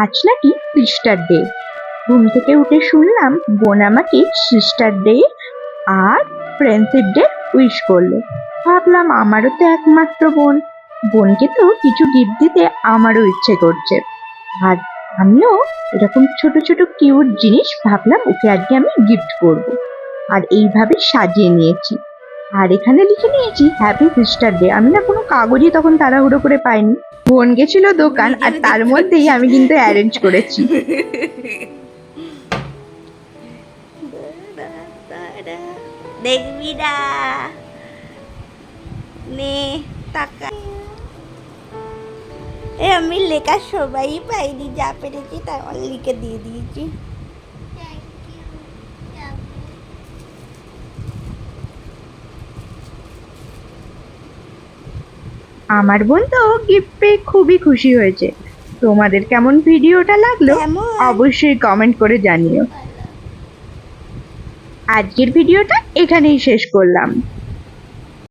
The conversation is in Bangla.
আজ নাকি সিস্টার ডে ঘুম থেকে উঠে শুনলাম বোন আমাকে সিস্টার ডে আর ফ্রেন্ডশিপ ডে উইশ করল। ভাবলাম আমারও তো একমাত্র বোন। বোনকে তো কিছু গিফট দিতে আমারও ইচ্ছে করছে। আর আমিও এরকম ছোট ছোট কিউট জিনিস ভাবলাম ওকে আজকে আমি গিফট করব। আর এইভাবে সাজিয়ে নিয়েছি। আর এখানে লিখে নিয়েছি হ্যাপি সিস্টার ডে আমি না কোনো কাগজই তখন তাড়াহুড়ো করে পাইনি। বোন গেছিল দোকান আর তার মধ্যেই আমি কিন্তু অ্যারেঞ্জ করেছি। দেখবি না নে টাকা। এ আমি লেখা সবাই পাইনি যা পেরেছি তা লিখে দিয়ে দিয়েছি। আমার বোন তো গিফট পেয়ে খুবই খুশি হয়েছে। তোমাদের কেমন ভিডিওটা লাগল অবশ্যই কমেন্ট করে জানিও। আজকের ভিডিওটা এখানেই শেষ করলাম।